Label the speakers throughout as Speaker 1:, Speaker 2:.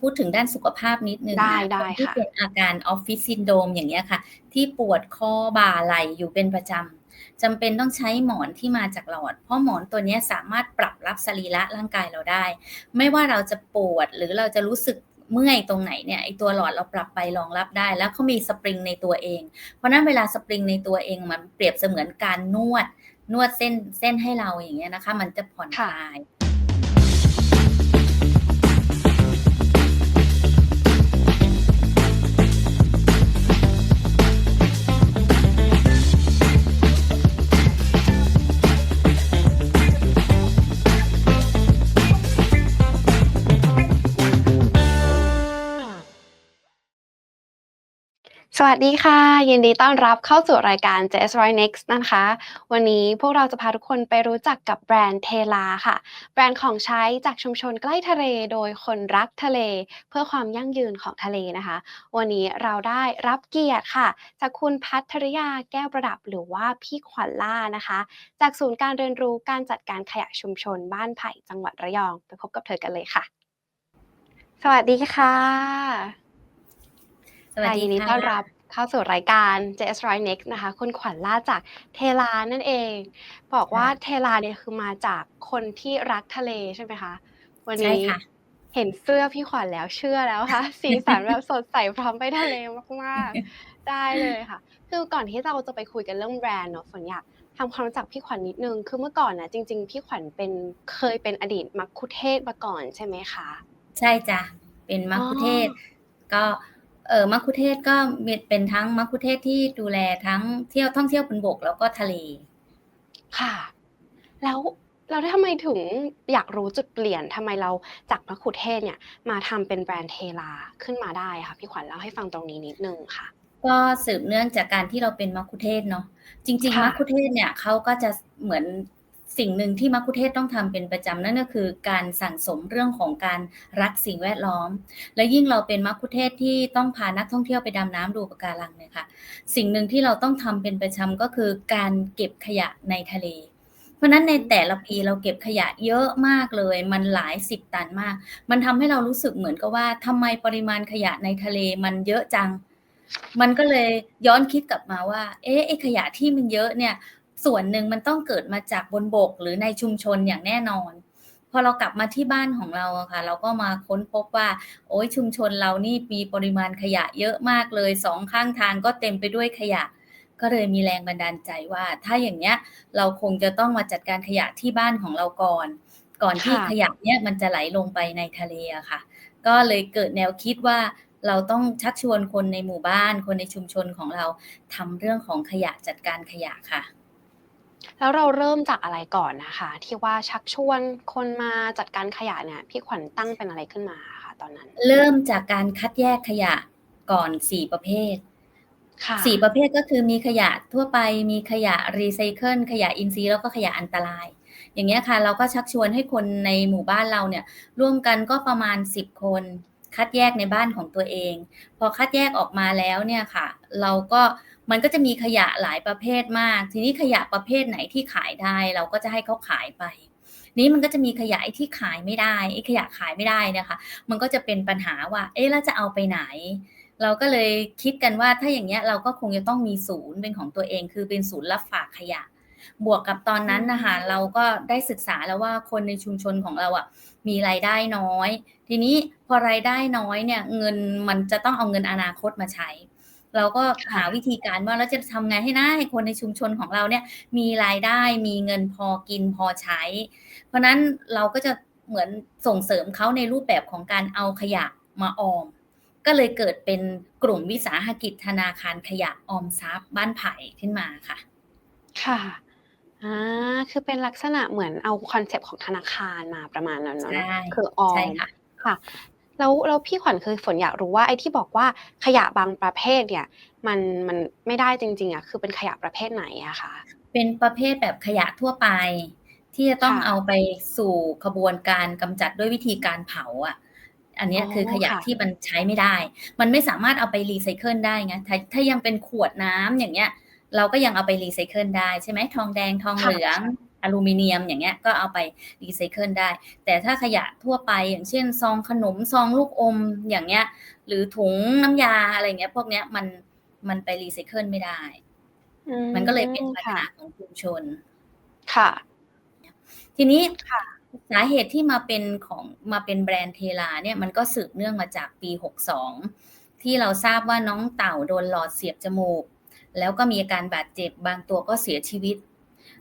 Speaker 1: พูดถึงด้านสุขภาพนิดหนึ่ง
Speaker 2: ได้
Speaker 1: นะ
Speaker 2: ได้
Speaker 1: คนที่
Speaker 2: ค่ะ
Speaker 1: เป็นอาการ Office Syndrome อย่างเงี้ยค่ะ ที่ปวดข้อบ่าไหล่อยู่เป็นประจำจำเป็นต้องใช้หมอนที่มาจากหลอด เพราะหมอนตัวเนี้ยสามารถปรับรับสรีระร่างกายเราได้ ไม่ว่าเราจะปวดหรือเราจะรู้สึกเมื่อยตรงไหนเนี่ยไอตัวหลอดเราปรับไปรองรับได้ แล้วเขามีสปริงในตัวเอง เพราะฉะนั้นเวลาสปริงในตัวเองมันเปรียบเสมือนการนวดนวดเส้นเส้นให้เราอย่างเงี้ยนะคะ มันจะผ่อนค
Speaker 2: ค่ะ
Speaker 1: ลาย
Speaker 2: สวัสดีค่ะ ยินดีต้อนรับเข้าสู่รายการ JS Right Next นะคะ วันนี้พวกเราจะพาทุกคนไปรู้จักกับแบรนด์เทลาค่ะ แบรนด์ของใช้จากชุมชนใกล้ทะเลโดยคนรักทะเล เพื่อความยั่งยืนของทะเลนะคะ วันนี้เราได้รับเกียรติค่ะ จากคุณพัทริยาแก้วประดับหรือว่าพี่ขวัญล่านะคะ จากศูนย์การเรียนรู้การจัดการขยะชุมชนบ้านไผ่จังหวัดระยอง ไปพบกับเธอกันเลยค่ะ สวัสดีค่ะ
Speaker 1: สวัส
Speaker 2: ค่ะ
Speaker 1: ดี
Speaker 2: ยินดี
Speaker 1: ค่ะ
Speaker 2: ต้อนรับเข้าสู่รายการ JS Right Next นะคะคุณขวัญล่าจากเทลานั่นเอง บอกว่า
Speaker 1: ค่ะ
Speaker 2: เทลาเนี่ยคือมาจากคนที่รักทะเลใช่ไหมคะวัน
Speaker 1: ใช่
Speaker 2: นี้
Speaker 1: ค่ะ
Speaker 2: เห็นเสื้อพี่ขวัญแล้วเชื่อแล้วค่ะ สีสันแบบสดใสพร้อมไปทะเลมากๆ ได้เลยค่ะ คือก่อนที่เราจะไปคุยกันเรื่องแบรนด์เนาะฝนอยากทำความรู้จักพี่ขวัญนิดนึง คือเมื่อก่อนนะจริง ๆ พี่ขวัญเป็นเคยเป็นอดีตมัคคุเทศก์มาก่อนใช่ไหมคะ
Speaker 1: ใช่จ้ะเป็นมัคคุเทศก์
Speaker 2: อ๋อ
Speaker 1: ก็ เออมัคคุเทศก์ก็มีเป็นทั้งมัคคุเทศก์ที่ดูแลทั้งเที่ยวท่องเที่ยวบนบกแล้วก็ทะเล
Speaker 2: ค่ะ แล้วเราได้ทำไมถึงอยากรู้จุดเปลี่ยนทำไมเราจากมะคุเทศก์เนี่ยมาทำเป็นแบรนด์เทลาขึ้นมาได้ค่ะพี่ขวัญเล่าให้ฟังตรงนี้นิดนึงค่ะ
Speaker 1: ก็สืบเนื่องจากการที่เราเป็นมัคคุเทศก์เนาะจริงๆ
Speaker 2: ค่ะ
Speaker 1: มัคคุเทศก์เนี่ยเขาก็จะเหมือน สิ่งหนึ่งที่มัคคุเทศก์ต้องทำเป็นประจำนั่นก็คือ การสั่งสมเรื่องของการรักสิ่งแวดล้อม และยิ่งเราเป็นมัคคุเทศก์ที่ต้องพานักท่องเที่ยวไปดำน้ำดูปะการังเนี่ยค่ะสิ่งหนึ่งที่เราต้องทำเป็นประจำก็คือการเก็บขยะในทะเลเพราะฉะนั้นในแต่ละปีเราเก็บขยะเยอะมากเลย มันหลายสิบตันมาก มันทำให้เรารู้สึกเหมือนกับว่าทำไมปริมาณขยะในทะเลมันเยอะจัง มันก็เลยย้อนคิดกลับมาว่า เอ๊ะขยะที่มันเยอะเนี่ย ส่วนหนึ่งมันต้องเกิดมาจากบนบกหรือในชุมชนอย่างแน่นอน พอเรากลับมาที่บ้านของเราอะค่ะ เราก็มาค้นพบว่า โอ้ยชุมชนเรานี่มีปริมาณขยะเยอะมากเลยสองข้างทางก็เต็มไปด้วยขยะ ก็เลยมีแรงบันดาลใจว่า ถ้าอย่างเนี้ยเราคงจะต้องมาจัดการขยะที่บ้านของเราก่อน ก่อนที่
Speaker 2: ค่ะ
Speaker 1: ขยะเนี้ยมันจะไหลลงไปในทะเลอะค่ะ ก็เลยเกิดแนวคิดว่าเราต้องชักชวนคนในหมู่บ้าน คนในชุมชนของเราทำเรื่องของขยะจัดการขยะค่ะ
Speaker 2: แล้วเราเริ่มจากอะไรก่อนนะคะ ที่ว่าชักชวนคนมาจัดการขยะเนี่ย พี่ขวัญตั้งเป็นอะไรขึ้นมาคะตอนนั้น
Speaker 1: เริ่มจากการคัดแยกขยะก่อนสี่ประเภท
Speaker 2: ค่ะ
Speaker 1: สี่ประเภทก็คือมีขยะทั่วไปมีขยะรีไซเคิลขยะอินทรีย์แล้วก็ขยะอันตราย อย่างเงี้ยค่ะเราก็ชักชวนให้คนในหมู่บ้านเราเนี่ย ร่วมกันก็ประมาณ 10 คน คัดแยกในบ้านของตัวเอง พอคัดแยกออกมาแล้วเนี่ยค่ะ เราก็ มันก็จะมีขยะหลายประเภทมาก ทีนี้ขยะประเภทไหนที่ขายได้ เราก็จะให้เขาขายไป นี้มันก็จะมีขยะที่ขายไม่ได้ไอ้ขยะขายไม่ได้นี่ยค่ะมันก็จะเป็นปัญหาว่า เอ๊ะแล้วจะเอาไปไหน เราก็เลยคิดกันว่าถ้าอย่างเงี้ยเราก็คงจะต้องมีศูนย์เป็นของตัวเอง คือเป็นศูนย์รับฝากขยะ บวกกับตอนนั้นนะคะเราก็ได้ศึกษาแล้วว่าคนในชุมชนของเราอะมีรายได้น้อย ทีนี้พอรายได้น้อยเนี่ยเงินมันจะต้องเอาเงินอนาคตมาใช้ เราก็หาวิธีการว่าเราจะทำไงให้ได้ให้คนในชุมชนของเราเนี่ย มีรายได้มีเงินพอกินพอใช้ เพราะนั้นเราก็จะเหมือนส่งเสริมเขาในรูปแบบของการเอาขยะมาออม ก็เลยเกิดเป็นกลุ่มวิสาหกิจธนาคารขยะออมทรัพย์บ้านไผ่ขึ้นมาค่ะ
Speaker 2: ค่ะอ่าคือเป็นลักษณะเหมือนเอาคอนเซปต์ของธนาคารมาประมาณนั้นเนาะ
Speaker 1: ใช่
Speaker 2: คือออ
Speaker 1: ใช่
Speaker 2: ม
Speaker 1: ค่ะ
Speaker 2: ค่ะ แล้วแล้วพี่ขวัญคือฝนอยากรู้ว่าไอ้ที่บอกว่าขยะบางประเภทเนี่ย มันมันไม่ได้จริง ๆอะคือเป็นขยะประเภทไหนอะคะ
Speaker 1: เป็นประเภทแบบขยะทั่วไป ที่จะต้อง
Speaker 2: ค่ะ
Speaker 1: เอาไปสู่ขบวนการกำจัดด้วยวิธีการเผาอะ อันเนี้ย
Speaker 2: อ๋อ
Speaker 1: คือขยะ
Speaker 2: ค่ะ
Speaker 1: ที่มันใช้ไม่ได้ มันไม่สามารถเอาไปรีไซเคิลได้ไงถ้าถ้ายังเป็นขวดน้ำอย่างเงี้ย เราก็ยังเอาไปรีไซเคิลได้ใช่ไหมทองแดงทองเหลือง ออลูมิเนียมอย่างเงี้ยก็เอาไปรีไซเคิลได้ แต่ถ้าขยะทั่วไปอย่างเช่น ซองขนมซองลูกอมอย่างเงี้ย หรือถุงน้ำยาอะไรเงี้ย พวกเนี้ยมันมันไปรีไซเคิลไม่ได้
Speaker 2: อื
Speaker 1: มันก็เลยเป็นปัญ
Speaker 2: ค่ะ
Speaker 1: หาของชุมชน
Speaker 2: ค่ะ
Speaker 1: ทีนี้
Speaker 2: ค่ะ
Speaker 1: สาเหตุที่มาเป็นของมาเป็นแบรนด์เทลาเนี่ยมันก็สืบเนื่องมาจากปี 62 ที่เราทราบว่าน้องเต่าโดนหลอดเสียบจมูก แล้วก็มีอาการบาดเจ็บบางตัวก็เสียชีวิต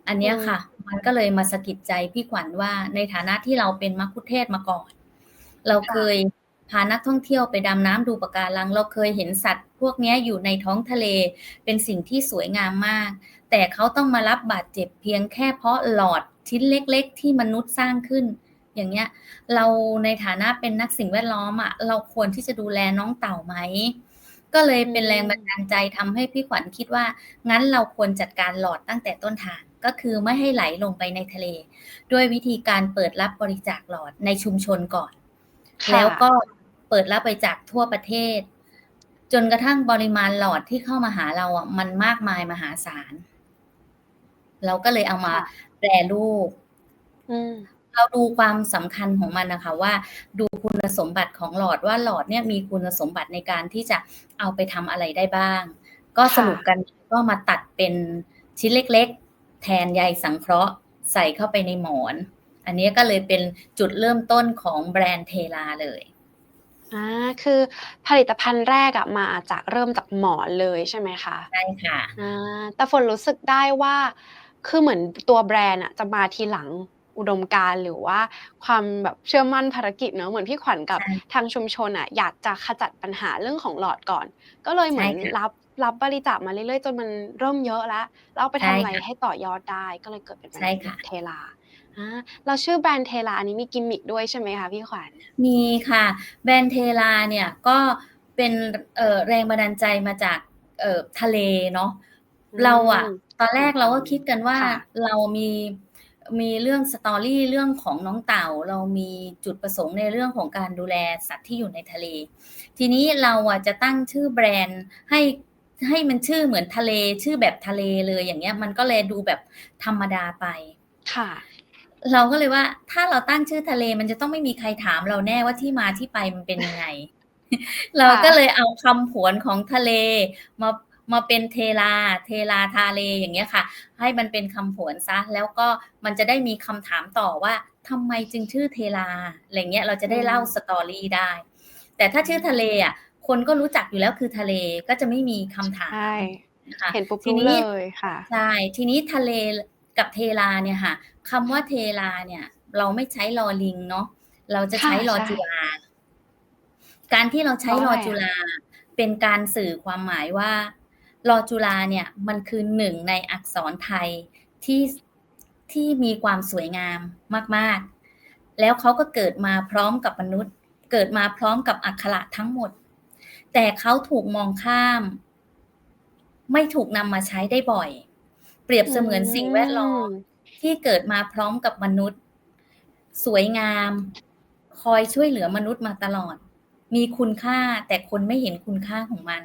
Speaker 1: อันเนี้ยค่ะ มันก็เลยมาสะกิดใจพี่ขวัญว่าในฐานะที่เราเป็นมัคคุเทศก์มาก่อน เราเคยพานักท่องเที่ยวไปดำน้ำดูปะการัง เราเคยเห็นสัตว์พวกเนี้ยอยู่ในท้องทะเล เป็นสิ่งที่สวยงามมาก แต่เขาต้องมารับบาดเจ็บเพียงแค่เพราะหลอดชิ้นเล็ก ๆ ที่มนุษย์สร้างขึ้น อย่างเงี้ย เราในฐานะเป็นนักสิ่งแวดล้อมอะ เราควรที่จะดูแลน้องเต่าไหม ก็เลยเป็นแรงบันดาลใจทำให้พี่ขวัญคิดว่า งั้นเราควรจัดการหลอดตั้งแต่ต้นทาง ก็คือไม่ให้ไหลลงไปในทะเล ด้วยวิธีการเปิดรับบริจาคหลอดในชุมชนก่อน
Speaker 2: ค่ะ
Speaker 1: แล้วก็เปิดรับบริจาคทั่วประเทศ จนกระทั่งปริมาณหลอดที่เข้ามาหาเราอะมันมากมายมหาศาล เราก็เลยเอามา
Speaker 2: ค่ะ
Speaker 1: แปรรูป
Speaker 2: อืม
Speaker 1: เราดูความสำคัญของมันนะคะว่าดูคุณสมบัติของหลอดว่าหลอดเนี่ยมีคุณสมบัติในการที่จะเอาไปทำอะไรได้บ้าง ก็
Speaker 2: ค่ะ
Speaker 1: สรุปกันก็มาตัดเป็นชิ้นเล็กๆ แทนใยสังเคราะห์ใส่เข้าไปในหมอน อันนี้ก็เลยเป็นจุดเริ่มต้นของแบรนด์เทลาเลย
Speaker 2: อ่าคือผลิตภัณฑ์แรกอะมาจากเริ่มจากหมอนเลยใช่ไหมคะ
Speaker 1: ใช่ค่ะ
Speaker 2: อ่าแต่ฝนรู้สึกได้ว่าคือเหมือนตัวแบรนด์อะจะมาทีหลังอุดมการณ์หรือว่าความแบบเชื่อมั่นภารกิจเนอะเหมือนพี่ขวัญกับ
Speaker 1: ใช่
Speaker 2: ทางชุมชนอะอยากจะขจัดปัญหาเรื่องของหลอดก่อน ก็เลยเหมือน
Speaker 1: ใช่ค่ะ
Speaker 2: รับ รับบริจาคมาเรื่อยๆ จนมันเริ่มเยอะแล้วแล้วเอาไปทำ
Speaker 1: ใช่
Speaker 2: อะไร
Speaker 1: ค่ะ
Speaker 2: ให้ต่อยอดได้ก็เลยเกิดเป็นแบร
Speaker 1: ใช่
Speaker 2: นด์
Speaker 1: ค่ะ
Speaker 2: เทลาอ่าเราชื่อแบรนด์เทลาอันนี้มีกิมมิคด้วยใช่ไหมคะพี่ขวัญ
Speaker 1: มีค่ะ แบรนด์เทลาเนี่ยก็เป็นเอ่อแรงบันดาลใจมาจากเอ่อทะเลเนาะ
Speaker 2: อืม
Speaker 1: เราอะตอนแรกเราก็คิดกันว่า
Speaker 2: ค่ะ
Speaker 1: เรามีมีเรื่องสตอรี่เรื่องของน้องเต่า เรามีจุดประสงค์ในเรื่องของการดูแลสัตว์ที่อยู่ในทะเล ทีนี้เราอะจะตั้งชื่อแบรนด์ให้ ให้มันชื่อเหมือนทะเลชื่อแบบทะเลเลยอย่างเงี้ย มันก็เลยดูแบบธรรมดาไป
Speaker 2: ค่ะ
Speaker 1: เราก็เลยว่า ถ้าเราตั้งชื่อทะเลมันจะต้องไม่มีใครถามเราแน่ว่าที่มาที่ไปมันเป็นยังไง เราก็เลยเอาคำผวนของทะเลมามาเป็นเทลา เทลาทาเลอย่างเงี้ยค่ะ ให้มันเป็นคำผวนซะ แล้วก็มันจะได้มีคำถามต่อว่าทำไมจึงชื่อเทลาอะไรเงี้ยเราจะได้เล่า
Speaker 2: อืม
Speaker 1: สตอรี่ได้ แต่ถ้าชื่อทะเลอะ คนก็รู้จักอยู่แล้วคือทะเลก็จะไม่มีคำถาม
Speaker 2: ใช่
Speaker 1: นะคะ
Speaker 2: เห็นปุ๊บ
Speaker 1: ที
Speaker 2: รู้
Speaker 1: นี้
Speaker 2: เลยค่ะ
Speaker 1: ใช่ทีนี้ทะเลกับเทลาเนี่ยค่ะคำว่าเทลาเนี่ย เราไม่ใช้ลอลิงเนาะเราจะใช้
Speaker 2: ค่ะ
Speaker 1: ลอ
Speaker 2: ใช่
Speaker 1: จุลาการที่เราใช้
Speaker 2: เพ
Speaker 1: ล
Speaker 2: ราะ
Speaker 1: อ
Speaker 2: อะไร
Speaker 1: จุลาเป็นการสื่อความหมายว่าลอจุลาเนี่ยมันคือหนึ่งในอักษรไทยที่ที่มีความสวยงามมาก ๆ แล้วเขาก็เกิดมาพร้อมกับมนุษย์ เกิดมาพร้อมกับอักขระทั้งหมด แต่เขาถูกมองข้าม ไม่ถูกนำมาใช้ได้บ่อย เปรียบเสมือนสิ่งแวดล้อมที่เกิดมาพร้อมกับมนุษย์ สวยงาม คอยช่วยเหลือมนุษย์มาตลอด มีคุณค่าแต่คนไม่เห็นคุณค่าของมัน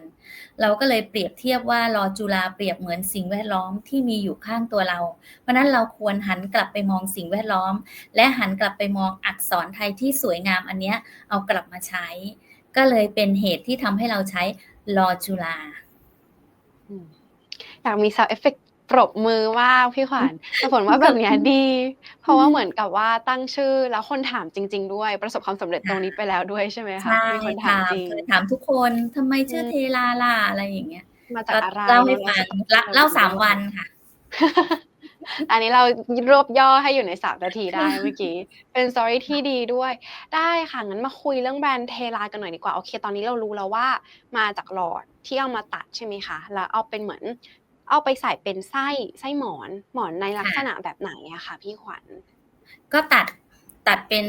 Speaker 1: เราก็เลยเปรียบเทียบว่าลอจุลาเปรียบเหมือนสิ่งแวดล้อมที่มีอยู่ข้างตัวเรา เพราะฉะนั้นเราควรหันกลับไปมองสิ่งแวดล้อม และหันกลับไปมองอักษรไทยที่สวยงามอันเนี้ยเอากลับมาใช้ ก็เลยเป็นเหตุที่ทำให้เราใช้ลอจุลา
Speaker 2: อืมอยากมี sound effect ปรบมือว่างพี่ขวัญแต่ผลว่าแบบเนี้ยดี เพราะว่าเหมือนกับว่าตั้งชื่อแล้วคนถามจริง ๆ ด้วย ประสบความสำเร็จตรงนี้ไปแล้วด้วยใช่ไหมคะ
Speaker 1: ใช่
Speaker 2: มีคนถาม
Speaker 1: ค่ะ
Speaker 2: จริง
Speaker 1: เคยถามทุกคนทำไมชื่อ
Speaker 2: ม
Speaker 1: เทลาล่ะอะไรอย่างเงี้ย
Speaker 2: มาจาก
Speaker 1: ก็
Speaker 2: อะไร
Speaker 1: เล่าให้
Speaker 2: นี่ย
Speaker 1: ฟัง
Speaker 2: ค่ะ
Speaker 1: เล่าเล่าสามวันค่ะ
Speaker 2: อันนี้เรารวบย่อให้อยู่ในสามนาทีได้เมื่อกี้ เป็นสตอรี่ที่ดีด้วย ได้ค่ะงั้นมาคุยเรื่องแบรนด์เทลากันหน่อยดีกว่า โอเค ตอนนี้เรารู้แล้วว่า มาจากหลอดที่เอามาตัดใช่ไหมคะ แล้วเอาเป็นเหมือน เอาไปใส่เป็นไส้ไส้หมอน หมอนในลักษณะแบบไหนอะคะพี่ขวัญ
Speaker 1: ก็ตัดตัดเป็น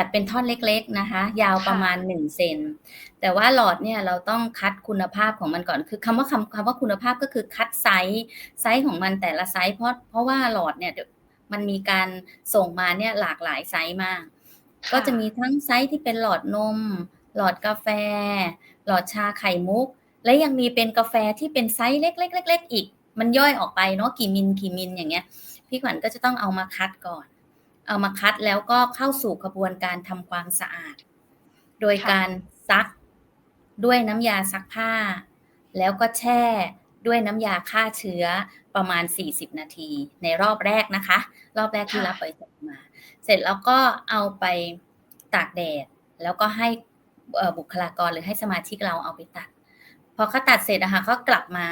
Speaker 1: ตัดเป็นท่อนเล็กๆนะคะ ยาว
Speaker 2: ค่ะ
Speaker 1: ประมาณหนึ่งเซนแต่ว่าหลอดเนี่ยเราต้องคัดคุณภาพของมันก่อน คือคำว่าคำคำว่าคุณภาพก็คือคัดไซส์ไซส์ของมันแต่ละไซส์เพราะเพราะว่าหลอดเนี่ยเดี๋ยวมันมีการส่งมาเนี่ยหลากหลายไซส์มาก ก็จะมีทั้งไซส์ที่เป็นหลอดนม หลอดกาแฟ หลอดชาไข่มุก และยังมีเป็นกาแฟที่เป็นไซส์เล็กๆๆๆอีก มันย่อยออกไปเนาะกี่มิลกี่มิลอย่างเงี้ย พี่ขวัญก็จะต้องเอามาคัดก่อน เอามาคัดแล้วก็เข้าสู่กระบวนการทำความสะอาด โดยการซักด้วยน้ำยาซักผ้า แล้วก็แช่ด้วยน้ำยาฆ่าเชื้อประมาณ 40 นาที ในรอบแรกนะคะ รอบแรกที่รับไปมา เสร็จแล้วก็เอาไปตากแดด แล้วก็ให้บุคลากรหรือให้สมาชิกเราเอาไปตัด พอเขาตัดเสร็จนะคะก็กลับมา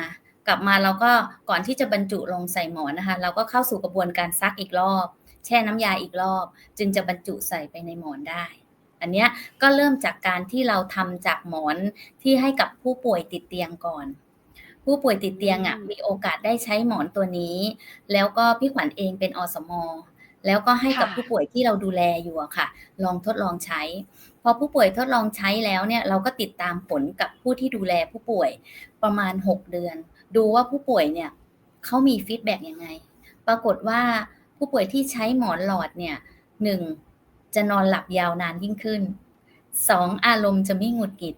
Speaker 1: กลับมาเราก็ก่อนที่จะบรรจุลงใส่หมอนนะคะ เราก็เข้าสู่กระบวนการซักอีกรอบ แช่น้ำยาอีกรอบ จึงจะบรรจุใส่ไปในหมอนได้ อันเนี้ยก็เริ่มจากการที่เราทำจากหมอนที่ให้กับผู้ป่วยติดเตียงก่อน ผู้ป่วยติดเตียงอะ
Speaker 2: อืม
Speaker 1: มีโอกาสได้ใช้หมอนตัวนี้ แล้วก็พี่ขวัญเองเป็นอสมแล้วก็ให้กับ
Speaker 2: ค่ะ
Speaker 1: ผู้ป่วยที่เราดูแลอยู่อะค่ะ ลองทดลองใช้ พอผู้ป่วยทดลองใช้แล้วเนี่ยเราก็ติดตามผลกับผู้ที่ดูแลผู้ป่วยประมาณ 6 เดือน ดูว่าผู้ป่วยเนี่ยเขามีฟีดแบ็กยังไง ปรากฏว่า ผู้ป่วยที่ใช้หมอนหลอดเนี่ยหนึ่งจะนอนหลับยาวนานยิ่งขึ้นสองอารมณ์จะไม่หงุดหงิด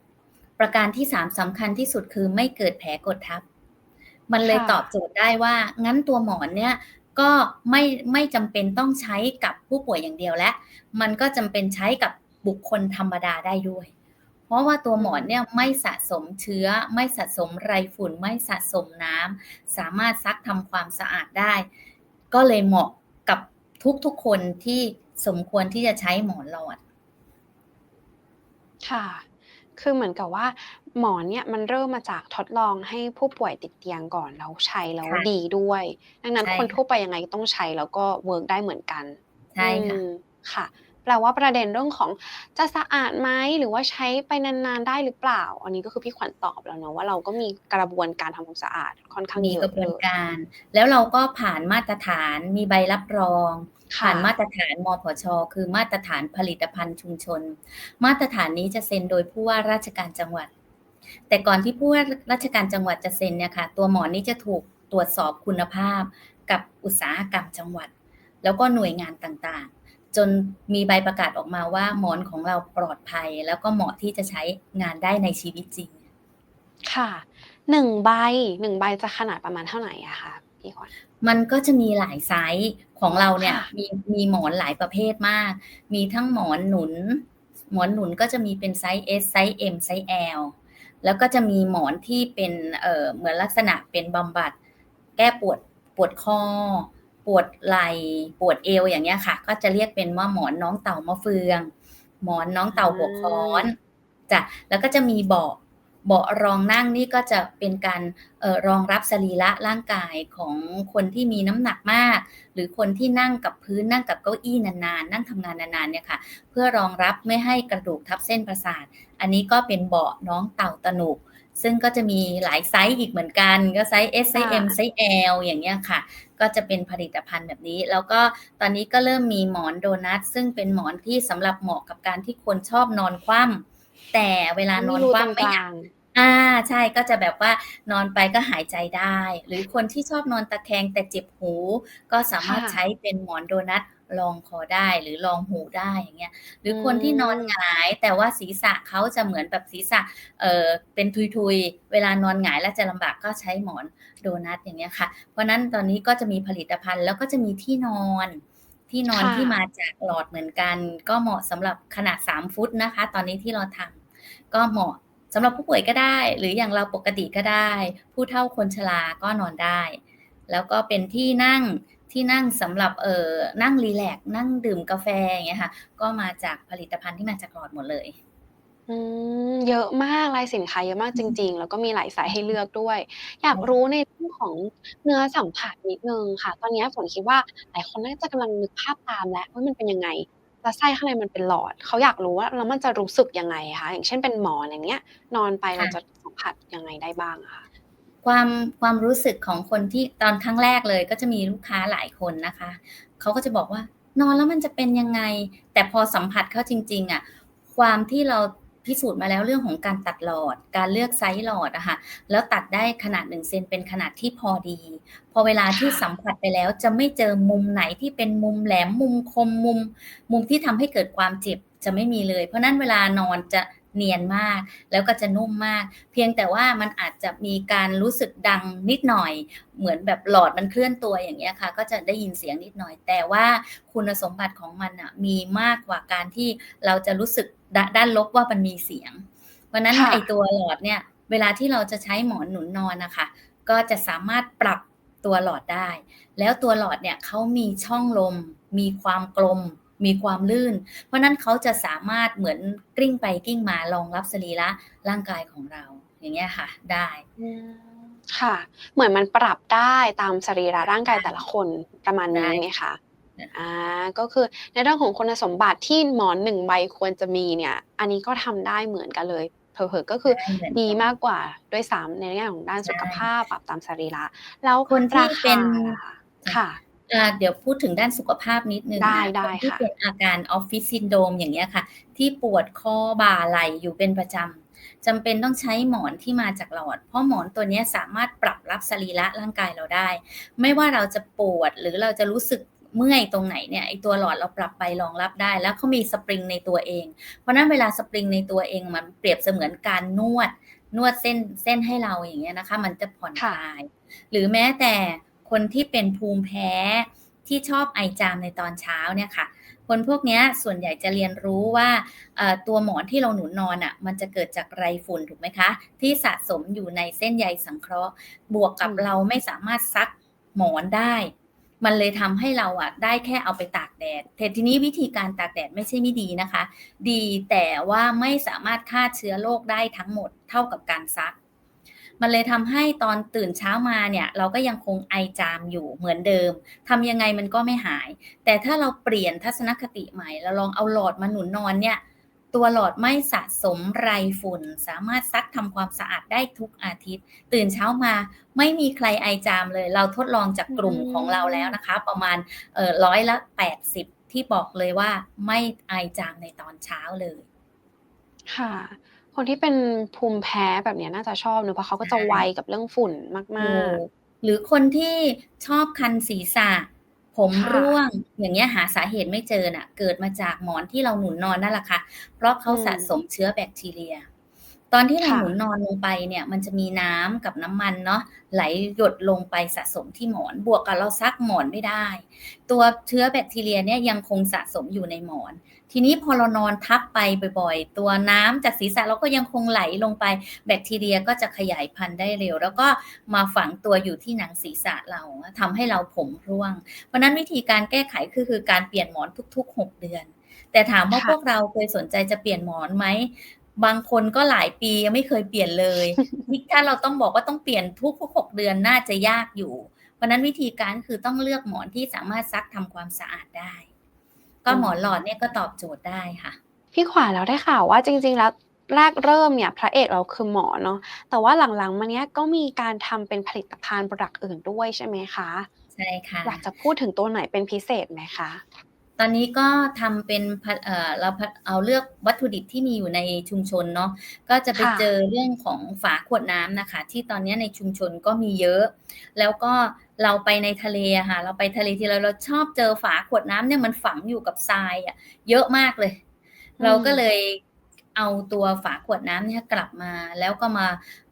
Speaker 1: ประการที่สามสำคัญที่สุดคือไม่เกิดแผลกดทับ มันเลย
Speaker 2: ค่ะ
Speaker 1: ตอบโจทย์ได้ว่า งั้นตัวหมอนเนี่ยก็ไม่ไม่จำเป็นต้องใช้กับผู้ป่วยอย่างเดียวและ มันก็จำเป็นใช้กับบุคคลธรรมดาได้ด้วย เพราะว่าตัวหมอนเนี่ยไม่สะสมเชื้อ ไม่สะสมไรฝุ่น ไม่สะสมน้ำสามารถซักทำความสะอาดได้ ก็เลยเหมาะกับ ทุกๆคนที่สมควรที่จะใช้หมอนหลอด
Speaker 2: ค่ะ คือเหมือนกับว่า หมอนเนี่ยมันเริ่มมาจากทดลองให้ผู้ป่วยติดเตียงก่อนแล้วใช้แล้ว
Speaker 1: ค่ะ
Speaker 2: ดีด้วย ดังนั้น
Speaker 1: ใช่
Speaker 2: คน
Speaker 1: ค่ะ
Speaker 2: ทั่วไปยังไงก็ต้องใช้แล้วก็เวิร์กได้เหมือนกัน
Speaker 1: ใช่ค่ะ
Speaker 2: อืมค่ะ แปลว่าประเด็นเรื่องของจะสะอาดไหมหรือว่าใช้ไปนานๆได้หรือเปล่า อันนี้ก็คือพี่ขวัญตอบแล้วเนาะว่าเราก็มีกระบวนการทำความสะอาดค่อนข้าง
Speaker 1: มี
Speaker 2: เย
Speaker 1: ก
Speaker 2: อะ
Speaker 1: ระบ
Speaker 2: เล
Speaker 1: วน
Speaker 2: ย
Speaker 1: การ แล้วเราก็ผ่านมาตรฐานมีใบรับรอง
Speaker 2: ค่ะ
Speaker 1: ผ่านมาตรฐานมพช คือมาตรฐานผลิตภัณฑ์ชุมชน มาตรฐานนี้จะเซ็นโดยผู้ว่าราชการจังหวัด แต่ก่อนที่ผู้ว่าราชการจังหวัดจะเซ็นเนี่ยค่ะ ตัวหมอนนี้จะถูกตรวจสอบคุณภาพกับอุตสาหกรรมจังหวัด แล้วก็หน่วยงานต่างๆ จนมีใบประกาศออกมาว่าหมอนของเราปลอดภัย แล้วก็เหมาะที่จะใช้งานได้ในชีวิตจริง
Speaker 2: ค่ะหนึ่งใบหนึ่งใบจะขนาดประมาณเท่าไหร่อะคะพี่ขวัญ
Speaker 1: มันก็จะมีหลายไซส์ของเราเนี่ย
Speaker 2: ค่ะ
Speaker 1: มีมีหมอนหลายประเภทมาก มีทั้งหมอนหนุน หมอนหนุนก็จะมีเป็นไซส์ S ไซส์ M ไซส์ L แล้วก็จะมีหมอนที่เป็นเอ่อเหมือนลักษณะเป็นบำบัด แก้ปวดปวดคอ ปวดไหล่ปวดเอวอย่างเงี้ยค่ะ ก็จะเรียกเป็นว่าหมอนน้องเต่ามะเฟือง หมอนน้องเต่าหัวค้อนจ้ะแล้วก็จะมีเบาะเบาะรองนั่งนี่ก็จะเป็นการออรองรับสรีระร่างกายของคนที่มีน้ำหนักมาก หรือคนที่นั่งกับพื้นนั่งกับเก้าอี้นานๆ นั่งทำงานนานๆเนี่ยค่ะ เพื่อรองรับไม่ให้กระดูกทับเส้นประสาท อันนี้ก็เป็นเบาะน้องเต่าตนุก ซึ่งก็จะมีหลายไซส์อีกเหมือนกัน ก็ไซส์ S ไซส์ M ไซส์ L อย่างเงี้ยค่ะ ก็จะเป็นผลิตภัณฑ์แบบนี้ แล้วก็ตอนนี้ก็เริ่มมีหมอนโดนัทซึ่งเป็นหมอนที่สำหรับเหมาะกับการที่คนชอบนอนคว่ำแต่เวลานอน
Speaker 2: รู
Speaker 1: ค
Speaker 2: ตรง
Speaker 1: ว่ำไม่
Speaker 2: ก
Speaker 1: อยา
Speaker 2: ลากง
Speaker 1: อ่าใช่ก็จะแบบว่านอนไปก็หายใจได้ หรือคนที่ชอบนอนตะแคงแต่เจ็บหู ก็สามารถ
Speaker 2: ค่ะ
Speaker 1: ใช้เป็นหมอนโดนัท รองคอได้หรือรองหูได้อย่างเงี้ยหรือคนที่นอน
Speaker 2: อืม
Speaker 1: หงาย แต่ว่าศีรษะเขาจะเหมือนแบบศีรษะเออเป็นทุยๆ เวลานอนหงายแล้วจะลำบากก็ใช้หมอนโดนัทอย่างเงี้ยค่ะ เพราะนั้นตอนนี้ก็จะมีผลิตภัณฑ์แล้วก็จะมีที่นอนที่นอน
Speaker 2: ค่ะ
Speaker 1: ที่มาจากหลอดเหมือนกัน ก็เหมาะสำหรับขนาด 3 ฟุตนะคะ ตอนนี้ที่เราทำก็เหมาะสำหรับผู้ป่วยก็ได้ หรืออย่างเราปกติก็ได้ ผู้เฒ่าคนชราก็นอนได้ แล้วก็เป็นที่นั่ง ที่นั่งสำหรับเอ่อนั่งรีแลกซ์นั่งดื่มกาแฟอย่างเงี้ยค่ะก็มาจากผลิตภัณฑ์ที่มาจากหลอดหมดเลย
Speaker 2: อืมเยอะมากลายสินค้าเยอะมากจริง ๆ แล้วก็มีหลายสายให้เลือกด้วย อยากรู้ในเรื่องของเนื้อสัมผัสนิดนึงค่ะ ตอนนี้ฝนคิดว่าหลายคนน่าจะกำลังนึกภาพตามแล้วว่ามันเป็นยังไงแล้วไส้ข้างในมันเป็นหลอด เขาอยากรู้ว่าแล้วมันจะรู้สึกยังไงคะอย่างเช่นเป็นหมอนอย่างเงี้ย นอนไปเรา
Speaker 1: ค่ะ
Speaker 2: จะสัมผัสยังไงได้บ้างอะคะ
Speaker 1: ความความรู้สึกของคนที่ตอนครั้งแรกเลย ก็จะมีลูกค้าหลายคนนะคะเขาก็จะบอกว่านอนแล้วมันจะเป็นยังไง แต่พอสัมผัสเข้าจริง ๆอะความที่เราพิสูจน์มาแล้วเรื่องของการตัดหลอด การเลือกไซส์หลอดอะค่ะแล้วตัดได้ขนาดหนึ่งเซนเป็นขนาดที่พอดี พอเวลาที่สัมผัสไปแล้วจะไม่เจอมุมไหนที่เป็นมุมแหลมมุมคมมุม มุมที่ทำให้เกิดความเจ็บจะไม่มีเลย เพราะนั้นเวลานอนจะ เนียนมาก แล้วก็จะนุ่มมาก เพียงแต่ว่ามันอาจจะมีการรู้สึกดังนิดหน่อย เหมือนแบบหลอดมันเคลื่อนตัวอย่างเงี้ยค่ะ ก็จะได้ยินเสียงนิดหน่อย แต่ว่าคุณสมบัติของมันอะมีมากกว่าการที่เราจะรู้สึกดด้านลบว่ามันมีเสียง เพราะฉะนั้น
Speaker 2: ค่ะ
Speaker 1: ไอตัวหลอดเนี่ย เวลาที่เราจะใช้หมอนหนุนนอนนะคะก็จะสามารถปรับตัวหลอดได้ แล้วตัวหลอดเนี่ยเขามีช่องลม มีความกลม มีความลื่น เพราะนั้นเขาจะสามารถเหมือนกลิ้งไปกลิ้งมารองรับสรีระร่างกายของเรา อย่างเงี้ยค่ะ ได้
Speaker 2: อืมค่ะ เหมือนมันปรับได้ตามสรีระร่างกายแต่ละคนประมาณนี้
Speaker 1: ได้
Speaker 2: ไหมคะ
Speaker 1: ค่ะ
Speaker 2: อ่าก็คือในเรื่องของคุณสมบัติที่หมอนหนึ่งใบควรจะมีเนี่ย อันนี้ก็ทำได้เหมือนกันเลยเผลอๆก็คือ
Speaker 1: ได้เหมือน
Speaker 2: ดี
Speaker 1: กัน
Speaker 2: มากกว่าด้วยซ้ำในแง่ของด้านสุข
Speaker 1: ใช่
Speaker 2: ภาพปรับตามสรีระแล้ว
Speaker 1: คนที่
Speaker 2: รา
Speaker 1: เป็
Speaker 2: คานล่ะคะค่ะ
Speaker 1: อ่า เดี๋ยวพูดถึงด้านสุขภาพนิดนึง
Speaker 2: ได้
Speaker 1: นะ
Speaker 2: ได้
Speaker 1: คนที่
Speaker 2: ค่ะ
Speaker 1: เป็นอาการออฟฟิศซินโดรมอย่างเงี้ยค่ะ ที่ปวดคอบ่าไหล่อยู่เป็นประจำจำเป็นต้องใช้หมอนที่มาจากหลอด เพราะหมอนตัวเนี้ยสามารถปรับรับสรีระร่างกายเราได้ ไม่ว่าเราจะปวดหรือเราจะรู้สึกเมื่อยตรงไหนเนี่ยไอตัวหลอดเราปรับไปรองรับได้ แล้วเขามีสปริงในตัวเอง เพราะฉะนั้นเวลาสปริงในตัวเองมันเปรียบเสมือนการนวดนวดเส้นเส้นให้เราอย่างเงี้ยนะคะ มันจะผ่อนค
Speaker 2: ค่ะ
Speaker 1: ลาย หรือแม้แต่ คนที่เป็นภูมิแพ้ที่ชอบไอจามในตอนเช้าเนี่ยค่ะ คนพวกเนี้ยส่วนใหญ่จะเรียนรู้ว่าเอ่อตัวหมอนที่เราหนุนนอนอะ่ะมันจะเกิดจากไรฝุ่นถูกไหมคะ ที่สะสมอยู่ในเส้นใยสังเคราะห์ บวกกับ
Speaker 2: อืม
Speaker 1: เราไม่สามารถซักหมอนได้ มันเลยทำให้เราอะได้แค่เอาไปตากแดดแต่ทีนี้วิธีการตากแดดไม่ใช่ไม่ดีนะคะ ดีแต่ว่าไม่สามารถฆ่าเชื้อโรคได้ทั้งหมดเท่ากับการซัก มันเลยทำให้ตอนตื่นเช้ามาเนี่ย เราก็ยังคงไอจามอยู่เหมือนเดิมทำยังไงมันก็ไม่หาย แต่ถ้าเราเปลี่ยนทัศนคติใหม่เราลองเอาหลอดมาหนุนนอนเนี่ย ตัวหลอดไม่สะสมไรฝุ่น สามารถซักทำความสะอาดได้ทุกอาทิตย์ ตื่นเช้ามาไม่มีใครไอจามเลย เราทดลองจากกลุ่มของเราแล้วนะคะ ประมาณเออร้อยละแปดสิบที่บอกเลยว่าไม่ไอจามในตอนเช้าเลย
Speaker 2: ค่ะ คนที่เป็นภูมิแพ้แบบเนี้ยน่าจะชอบเนอะเพราะเขาก็จะไวกับเรื่องฝุ่นมาก
Speaker 1: ๆหรือคนที่ชอบคันศีรษะ ผมร่วง อย่างเงี้ยหาสาเหตุไม่เจอน่ะ เกิดมาจากหมอนที่เราหนุนนอนนั่นแหละค่ะ เพราะเขาสะสมเชื้อแบคทีเรีย ตอนที่เรา
Speaker 2: ค่ะ
Speaker 1: หนุนนอนลงไปเนี่ย มันจะมีน้ำกับน้ำมันเนาะไหลหยดลงไปสะสมที่หมอน บวกกับเราซักหมอนไม่ได้ ตัวเชื้อแบคทีเรียเนี่ยยังคงสะสมอยู่ในหมอน ทีนี้พอเรานอนทับไปบ่อยๆ ตัวน้ำจากศีรษะเราก็ยังคงไหลลงไป แบคทีเรียก็จะขยายพันธุ์ได้เร็ว แล้วก็มาฝังตัวอยู่ที่หนังศีรษะเราทำให้เราผมร่วง เพราะฉะนั้นวิธีการแก้ไขคือคือการเปลี่ยนหมอนทุก ๆ 6 เดือนแต่ถามว่า
Speaker 2: ค่ะ
Speaker 1: พวกเราเคยสนใจจะเปลี่ยนหมอนไหม บางคนก็หลายปียังไม่เคยเปลี่ยนเลยนี่ถ้าเราต้องบอกว่าต้องเปลี่ยนทุกๆหกเดือนน่าจะยากอยู่ เพราะฉะนั้นวิธีการคือต้องเลือกหมอนที่สามารถซักทำความสะอาดได้ ก็หมอนหลอดเนี่ยก็ตอบโจทย์ได้ค่ะ
Speaker 2: พี่ขวัญแล้วได้ข่าวว่าจริง ๆ แล้วแรกเริ่มเนี่ยพระเอกเราคือหมอเนาะแต่ว่าหลังๆมาเนี้ยก็มีการทำเป็นผลิตภัณฑ์โปรดักต์อื่นด้วยใช่ไหมคะ
Speaker 1: ใช่ค่ะ
Speaker 2: อยากจะพูดถึงตัวไหนเป็นพิเศษไหมคะ
Speaker 1: ตอนนี้ก็ทำเป็นผเอ่อเราเอาเลือกวัตถุดิบที่มีอยู่ในชุมชนเนาะก็จะไป
Speaker 2: ค่ะ
Speaker 1: เจอเรื่องของฝาขวดน้ำนะคะ ที่ตอนนี้ในชุมชนก็มีเยอะ แล้วก็เราไปในทะเลอะค่ะ เราไปทะเลทีไรเราชอบเจอฝาขวดน้ำเนี่ยมันฝังอยู่กับทรายอะเยอะมากเลย
Speaker 2: อืม
Speaker 1: เราก็เลยเอาตัวฝาขวดน้ำเนี่ยกลับมา แล้วก็มา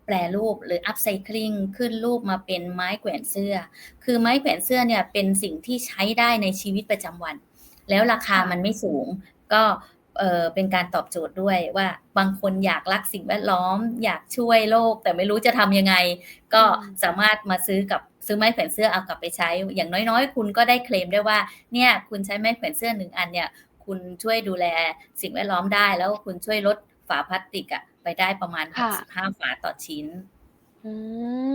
Speaker 1: แปรรูปหรือ upcycling ขึ้นรูปมาเป็นไม้แขวนเสื้อ คือไม้แขวนเสื้อเนี่ยเป็นสิ่งที่ใช้ได้ในชีวิตประจำวัน แล้วราคา
Speaker 2: ค่ะ
Speaker 1: มันไม่สูง ก็เออเป็นการตอบโจทย์ด้วยว่าบางคนอยากรักสิ่งแวดล้อม อยากช่วยโลก แต่ไม่รู้จะทำยังไง ก็สามารถมาซื้อกับซื้อไม้แขวนเสื้อเอากลับไปใช้ อย่างน้อยๆ คุณก็ได้เคลมได้ว่าเนี่ยคุณใช้ไม้แขวนเสื้อหนึ่งอันเนี่ยคุณช่วยดูแลสิ่งแวดล้อมได้ แล้วคุณช่วยลดฝาพลาสติกอะไปได้ประมาณ
Speaker 2: ค่ะ
Speaker 1: 65ฝาต่อชิ้น
Speaker 2: อื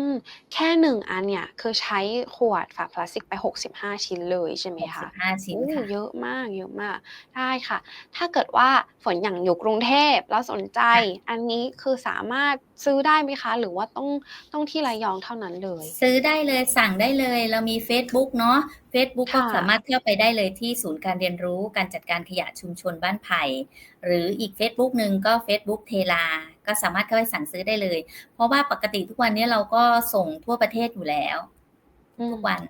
Speaker 2: ม แค่หนึ่งอันเนี่ย คือใช้ขวดฝาพลาสติกไป 65 ชิ้นเลยใช่ไหมคะ
Speaker 1: 65ชิ้น
Speaker 2: โอ้
Speaker 1: ค่ะ
Speaker 2: เยอะมากเยอะมาก ได้ค่ะ ถ้าเกิดว่าฝนอย่างอยู่กรุงเทพแล้วสนใจอันนี้คือสามารถซื้อได้ไหมคะ หรือว่าต้องต้องที่ระยองเท่านั้นเลย
Speaker 1: ซื้อได้เลยสั่งได้เลย เรามี Facebook เนาะ Facebook ก็
Speaker 2: ค่ะ
Speaker 1: สามารถเข้าไปได้เลยที่ศูนย์การเรียนรู้การจัดการขยะชุมชนบ้านไผ่ หรืออีก Facebook หนึ่งก็ Facebook เทลา ก็สามารถเข้าไปสั่งซื้อได้เลย เพราะว่าปกติทุกวันนี้เราก็ส่งทั่วประเทศอยู่แล้ว
Speaker 2: อืม
Speaker 1: ทุกวัน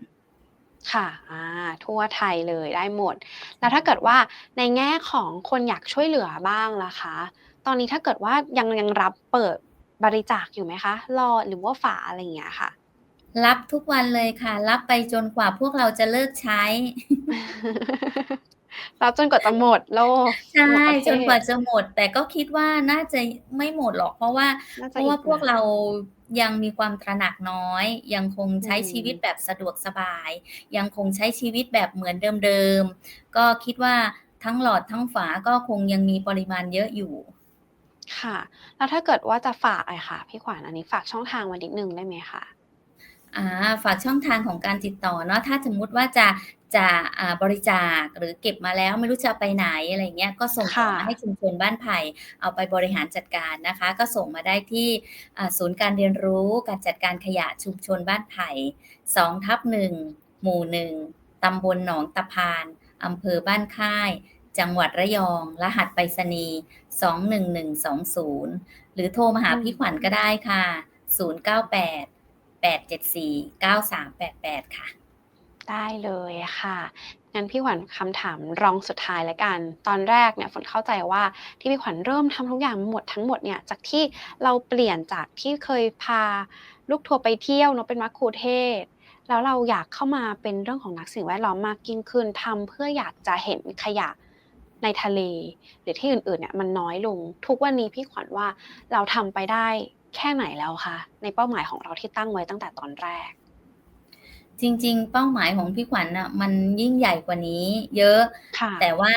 Speaker 2: ค่ะอ่าทั่วไทยเลยได้หมด แล้วถ้าเกิดว่าในแง่ของคนอยากช่วยเหลือบ้างล่ะคะ ตอนนี้ถ้าเกิดว่ายังยังรับเปิดบริจาคอยู่ไหมคะหลอดหรือว่าฝาอะไรอย่างเงี้ยค่ะ
Speaker 1: รับทุกวันเลยค่ะ รับไปจนกว่าพวกเราจะเลิกใช้
Speaker 2: รับจนกว่าจะหมดโลก
Speaker 1: ใช่
Speaker 2: หมดประเท
Speaker 1: จนกว่า
Speaker 2: ศ
Speaker 1: จะหมด แต่ก็คิดว่าน่าจะไม่หมดหรอกเพราะว่า
Speaker 2: น่า
Speaker 1: เพ
Speaker 2: จะ
Speaker 1: ราะ
Speaker 2: อี
Speaker 1: ว่ากพวก
Speaker 2: นาน
Speaker 1: เรายังมีความตระหนักน้อย ยังคง
Speaker 2: อื
Speaker 1: ใช้ชีวิต
Speaker 2: ม
Speaker 1: แบบสะดวกสบาย ยังคงใช้ชีวิตแบบเหมือนเดิมๆ ก็คิดว่าทั้งหลอดทั้งฝาก็คงยังมีปริมาณเยอะอยู่
Speaker 2: ค่ะ แล้วถ้าเกิดว่าจะฝากอะค่ะ พี่ขวัญอันนี้ฝากช่องทางไว้นิดหนึ่งได้ไหมคะ?
Speaker 1: อาฝากช่องทางของการติดต่อเนาะถ้าสมมุติว่าจะจะอ่าบริจาคหรือเก็บมาแล้วไม่รู้จะเอาไปไหนอะไรอย่างเงี้ยก็ส่ง
Speaker 2: ค่
Speaker 1: ต่อมาให้ะชุมชนบ้านไผ่เอาไปบริหารจัดการนะคะ ก็ส่งมาได้ที่อ่าศูนย์การเรียนรู้การจัดการขยะชุมชนบ้านไผ่2/1หมู่1ตำบลหนองตะพานอำเภอบ้านค่าย จังหวัดระยอง รหัสไปรษณีย์21120หรือโทรมาหา
Speaker 2: อื
Speaker 1: พี่ขวัญก็
Speaker 2: ม
Speaker 1: ได้ค่ะ 098-874-9388 ค่ะ
Speaker 2: ได้เลยค่ะงั้นพี่ขวัญคำถามรองสุดท้ายแล้วกัน ตอนแรกเนี่ยฝนเข้าใจว่าที่พี่ขวัญเริ่มทำทุกอย่างหมดทั้งหมดเนี่ยจากที่เราเปลี่ยนจากที่เคยพาลูกทัวร์ไปเที่ยวเนาะเป็นมัคคุเทศ แล้วเราอยากเข้ามาเป็นเรื่องของนักสิ่งแวดล้อมมากยิ่งขึ้นทำเพื่ออยากจะเห็นขยะในทะเล หรือที่อื่นๆเนี่ยมันน้อยลง ทุกวันนี้พี่ขวัญว่าเราทำไปได้ แค่ไหนแล้วคะในเป้าหมายของเราที่ตั้งไว้ตั้งแต่ตอนแรก?
Speaker 1: จริง ๆ เป้าหมายของพี่ขวัญน่ะมันยิ่งใหญ่กว่านี้ เยอะ
Speaker 2: ค่ะ
Speaker 1: แต่ว่า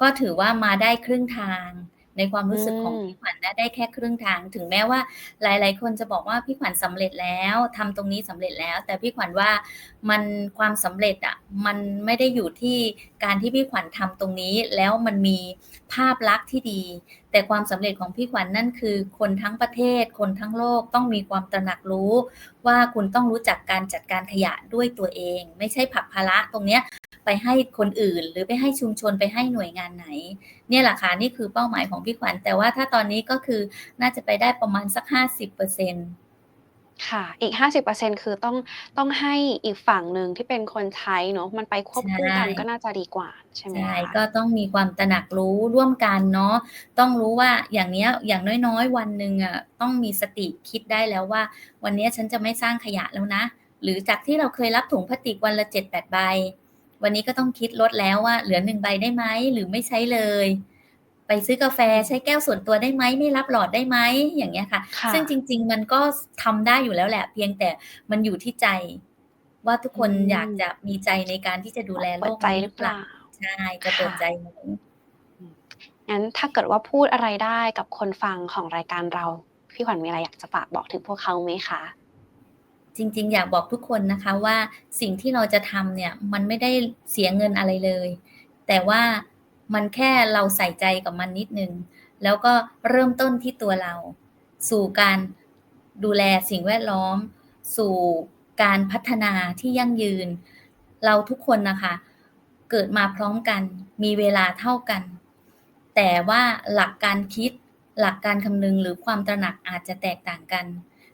Speaker 1: ก็ถือว่ามาได้ครึ่งทาง ในความ
Speaker 2: อื
Speaker 1: รู้สึกของ
Speaker 2: ม
Speaker 1: พี่ขวัญน่ะได้แค่ครึ่งทาง ถึงแม้ว่า หลาย ๆ คนจะบอกว่าพี่ขวัญสำเร็จแล้วทำตรงนี้สำเร็จแล้ว แต่พี่ขวัญว่ามันความสำเร็จอะมันไม่ได้อยู่ที่การที่พี่ขวัญทำตรงนี้ แล้วมันมีภาพลักษณ์ที่ดี แต่ความสำเร็จของพี่ขวัญนั่นคือ คนทั้งประเทศ คนทั้งโลกต้องมีความตระหนักรู้ ว่าคุณต้องรู้จักการจัดการขยะด้วยตัวเอง ไม่ใช่ผักภาระตรงเนี้ยไปให้คนอื่น หรือไปให้ชุมชนไปให้หน่วยงานไหน เนี่ยแหละค่ะนี่คือเป้าหมายของพี่ขวัญแต่ว่าถ้าตอนนี้ก็คือน่าจะไปได้ประมาณสัก 50%
Speaker 2: ค่ะ อีก 50%คือต้องต้องให้อีกฝั่งหนึ่งที่เป็นคนใช้เนาะมันไปควบ
Speaker 1: ใช่
Speaker 2: คู่กันก็น่าจะดีกว่า ใช่ไหม
Speaker 1: ใช่
Speaker 2: คะ?
Speaker 1: ก็ต้องมีความตระหนักรู้ร่วมกันเนาะต้องรู้ว่าอย่างเนี้ยอย่างน้อยๆ วันหนึ่งอะต้องมีสติคิดได้แล้วว่า วันเนี้ยฉันจะไม่สร้างขยะแล้วนะ หรือจากที่เราเคยรับถุงพลาสติกวันละ 7-8 ใบ วันนี้ก็ต้องคิดลดแล้วว่าเหลือ1ใบได้ไหมหรือไม่ใช้เลย ไปซื้อกาแฟ
Speaker 2: อื
Speaker 1: ใช้
Speaker 2: ม
Speaker 1: แก้วส่วนตัวได้ไหมไม่รับหลอดได้ไหมอย่างเงี้ยค่ะ
Speaker 2: ค่
Speaker 1: ซึ่งะจริง ๆ มันก็ทำได้อยู่แล้วแหละ เพียงแต่มันอยู่ที่ใจ ว่าทุก
Speaker 2: อื
Speaker 1: คนอยาก
Speaker 2: ม
Speaker 1: จะมีใจในการที่จะดูแล
Speaker 2: เปิ
Speaker 1: โล
Speaker 2: ด
Speaker 1: ก
Speaker 2: ใจ
Speaker 1: นี้
Speaker 2: ห
Speaker 1: ห
Speaker 2: รื
Speaker 1: รืออ
Speaker 2: เป
Speaker 1: เป
Speaker 2: ล่า?
Speaker 1: ล่าใช่จะเปิ
Speaker 2: ค่
Speaker 1: ดะใจไหม?
Speaker 2: อืมงั้นถ้าเกิดว่าพูดอะไรได้กับคนฟังของรายการเรา พี่ขวัญมีอะไรอยากจะฝากบอกถึงพวกเขาไหมคะ?
Speaker 1: จริงๆ อยากบอกทุกคนนะคะว่าสิ่งที่เราจะทำเนี่ย มันไม่ได้เสียเงินอะไรเลย แต่ว่า มันแค่เราใส่ใจกับมันนิดนึง แล้วก็เริ่มต้นที่ตัวเรา สู่การดูแลสิ่งแวดล้อม สู่การพัฒนาที่ยั่งยืน เราทุกคนนะคะ เกิดมาพร้อมกัน มีเวลาเท่ากัน แต่ว่าหลักการคิด หลักการคำนึงหรือความตระหนักอาจจะแตกต่างกัน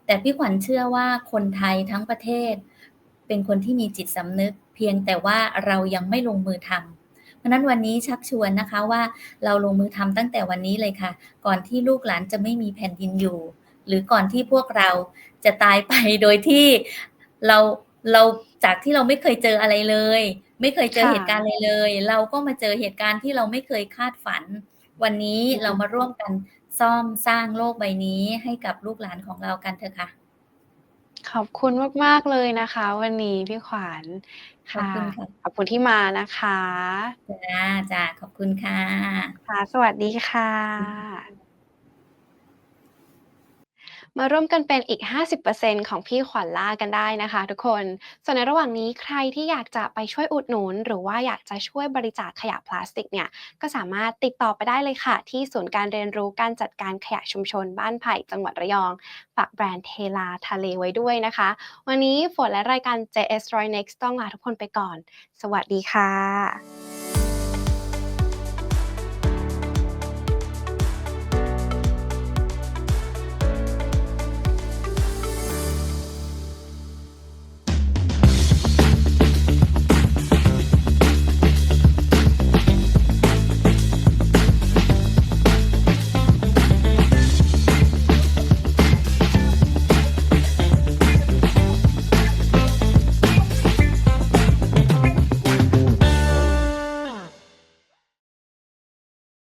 Speaker 1: แต่พี่ขวัญเชื่อว่าคนไทยทั้งประเทศ เป็นคนที่มีจิตสำนึก เพียงแต่ว่าเรายังไม่ลงมือทำะฉะนั้นวันนี้ชักชวนนะคะว่าเราลงมือทำตั้งแต่วันนี้เลยค่ะ ก่อนที่ลูกหลานจะไม่มีแผ่นดินอยู่ หรือก่อนที่พวกเราจะตายไปโดยที่เราเราจากที่เราไม่เคยเจออะไรเลย ไม่เคยเจอ
Speaker 2: ค่
Speaker 1: เหตุการณ์ะอะไรเลย เราก็มาเจอเหตุการณ์ที่เราไม่เคยคาดฝัน วันนี้
Speaker 2: อื
Speaker 1: เรา
Speaker 2: ม
Speaker 1: มาร่วมกันซ่อมสร้างโลกใบนี้ให้กับลูกหลานของเรากันเถอะค่ะ
Speaker 2: ขอบคุณมาก ๆ เลยนะคะ วันนี้พี่ขวัญ
Speaker 1: ข
Speaker 2: ค
Speaker 1: อบ่ะคุณค่ะ
Speaker 2: ขอบคุณที่มานะคะ
Speaker 1: จ้ะจ้ะขอบคุณค่ะ
Speaker 2: ค่ะ สวัสดีค่ะ มาร่วมกันเป็นอีก 50%ของพี่ขวัญล่ากันได้นะคะ ทุกคน ส่วนในระหว่างนี้ใครที่อยากจะไปช่วยอุดหนุน หรือว่าอยากจะช่วยบริจาคขยะพลาสติกเนี่ย ก็สามารถติดต่อไปได้เลยค่ะ ที่ศูนย์การเรียนรู้การจัดการขยะชุมชนบ้านไผ่จังหวัดระยอง ฝากแบรนด์เทลาทะเลไว้ด้วยนะคะ วันนี้ฝนและรายการ JS Roy Next ต้องลาทุกคนไปก่อน สวัสดีค่ะ